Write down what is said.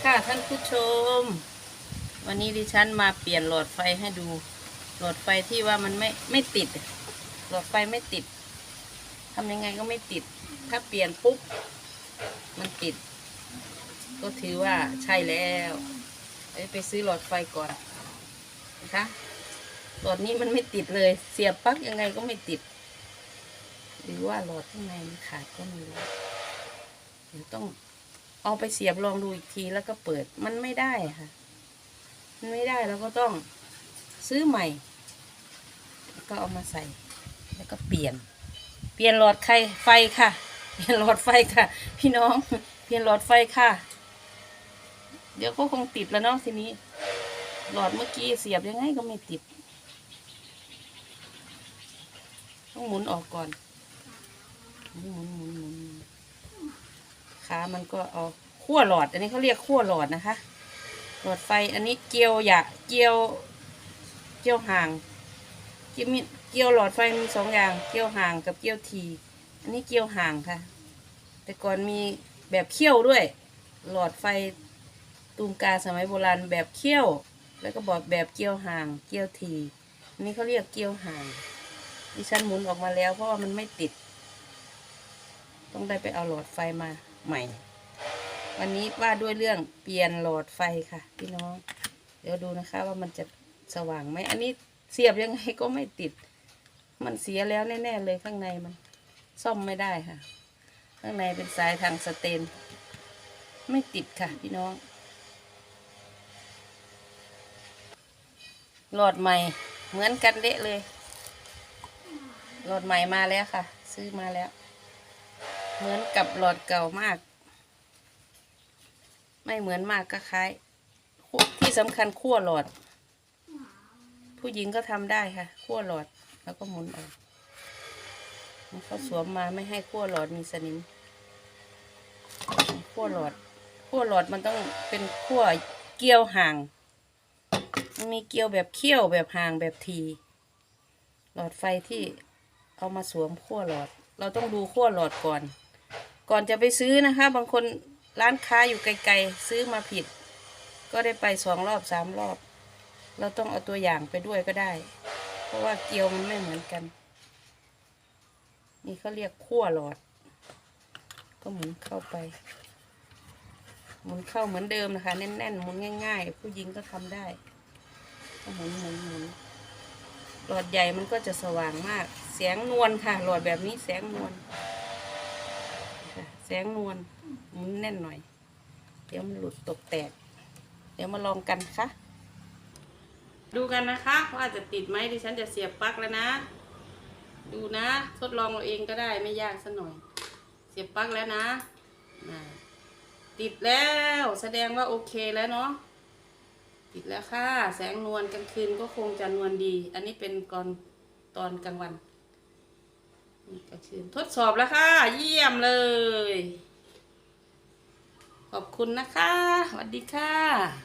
ค่ะท่านผู้ชม วันนี้ดิฉันมาเปลี่ยนหลอดไฟให้ดู หลอดไฟที่ว่ามันไม่ไม่ติด หลอดไฟไม่ติดทำยังไงก็ไม่ติด ถ้าเปลี่ยนปุ๊บ มันติด ก็ถือว่าใช่แล้วเอ้ไปซื้อหลอดไฟก่อนนะคะหลอดนี้มันไม่ติดเลย เสียบปลั๊กยังไงก็ไม่ติด หรือว่าหลอดข้างในมันขาดก็ไม่รู้เดี๋ยวต้อง เอาไปเสียบลองดูอีกทีแล้วก็เปิดมันไม่ได้ค่ะ มันไม่ได้เราก็ต้องซื้อใหม่ ก็เอามาใส่ แล้วก็เปลี่ยน เปลี่ยนหลอดไฟไฟค่ะ เปลี่ยนหลอดไฟค่ะ พี่น้องเปลี่ยนหลอดไฟค่ะ เดี๋ยวก็คงติดแล้วเนาะทีนี้ หลอดเมื่อกี้เสียบยังไงก็ไม่ติด ต้องหมุนออกก่อนหมุนหมุนหมุน มันก็เอาขั้วหลอด อันนี้เขาเรียกขั้วหลอดนะคะ หลอดไฟอันนี้เกลียวอยาเกลียวเกลียวห่างเกลียวมีเกลียวหลอดไฟมีสองอย่าง เกลียวห่างกับเกลียวที อันนี้เกลียวห่างค่ะ แต่ก่อนมีแบบเขี้ยวด้วย หลอดไฟตูมกาสมัยโบราณแบบเขี้ยว แล้วก็บอกแบบเกลียวห่าง เกลียวที อันนี้เขาเรียกเกลียวห่าง ดิฉันหมุนออกมาแล้วเพราะว่ามันไม่ติด ต้องได้ไปเอาหลอดไฟมา ใหม่ วันนี้ว่าด้วยเรื่องเปลี่ยนหลอดไฟค่ะ พี่น้อง เดี๋ยวดูนะคะว่ามันจะสว่างไหม อันนี้เสียบยังไงก็ไม่ติด มันเสียแล้วแน่ๆเลยข้างในมัน ซ่อมไม่ได้ค่ะ ข้างในเป็นสายทางสเตน ไม่ติดค่ะ พี่น้อง หลอดใหม่เหมือนกันเดะเลย หลอดใหม่มาแล้วค่ะ ซื้อมาแล้ว เหมือนกับหลอดเก่ามาก ไม่เหมือนมากก็คล้าย ที่สำคัญขั้วหลอด ผู้หญิงก็ทำได้ค่ะขั้วหลอดแล้วก็หมุนออกเขาสวมมาไม่ให้ขั้วหลอดมีสนิมขั้วหลอดขั้วหลอดมันต้องเป็นขั้วเกลียวห่าง มันมีเกลียวแบบเขี้ยวแบบห่างแบบที หลอดไฟที่เอามาสวมขั้วหลอด เราต้องดูขั้วหลอดก่อน ก่อนจะไปซื้อนะคะ บางคนร้านค้าอยู่ไกลๆซื้อมาผิด ก็ได้ไปสองรอบสามรอบ เราต้องเอาตัวอย่างไปด้วยก็ได้ เพราะว่าเกลียวมันไม่เหมือนกัน นี่เขาเรียกขั้วหลอด ก็หมุนเข้าไป หมุนเข้าเหมือนเดิมนะคะ แน่นๆหมุนง่าย ๆ ผู้หญิงก็ทำได้ก็หมุนหมุนหมุนหลอดใหญ่มันก็จะสว่างมาก แสงนวลค่ะ หลอดแบบนี้แสงนวล สงนวลหมุนแน่นหน่อย เดี๋ยวมันหลุดตกแตก เดี๋ยวมาลองกันค่ะ ดูกันนะคะว่าจะติดไหมดิฉันจะเสียบปลั๊กแล้วนะ ดูนะ ทดลองเราเองก็ได้ไม่ยากสัหน่อย เสียบปลั๊กแล้วนะติดแล้วแสดงว่าโอเคแล้วเนาะติดแล้วค่ะ แสงนวลกลางคืนก็คงจะนวลดี อันนี้เป็นก่อนตอนกลางวัน กลางคืนทดสอบแล้วค่ะ เยี่ยมเลย ขอบคุณนะคะสวัสดีค่ะ